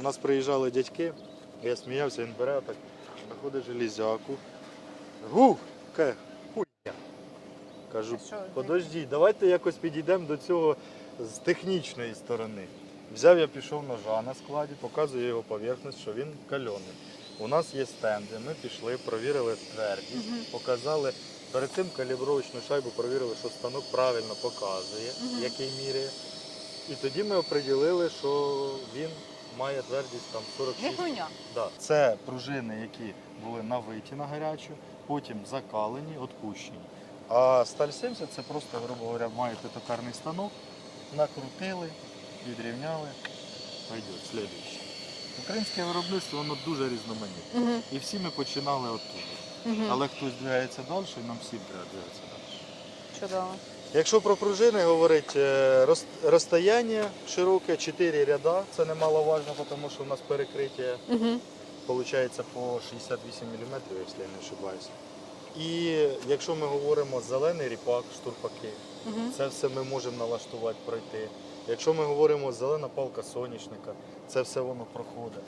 У нас приїжджали дядьки, я сміявся, він бере так, знаходить железяку. Гу! Ке, хуйня. Кажу, подожди, давайте якось підійдемо до цього з технічної сторони. Взяв я пішов ножа на складі, показую його поверхність, що він кальоний. У нас є стенди, ми пішли, провірили твердість, Мгм. показали. Перед цим калібровочну шайбу провірили, що станок правильно показує, Мгм. який міряє. І тоді ми оприділили, що він має твердість там 46. Гихуня. Да. Це пружини, які були навиті на гарячу, потім закалені, відпущені. А сталь 70 це просто, грубо говоря, маєте токарний станок, накрутили, відрівняли, пойде, слідуючий. Українське виробництво воно дуже різноманітне. Угу. І всі ми починали оттуда. Угу. Але хтось двигається далі, і нам всім треба двигатися далі. Чудово. Якщо про пружини говорити, е, розстояння широке, 4 ряда, це немаловажно, тому що у нас перекриття Угу. Получається по 68 мм, якщо я не ошибаюся. І якщо ми говоримо зелений ріпак, штурпаки, Угу. це все ми можемо налаштувати, пройти. Якщо ми говоримо зелена палка соняшника, це все воно проходить.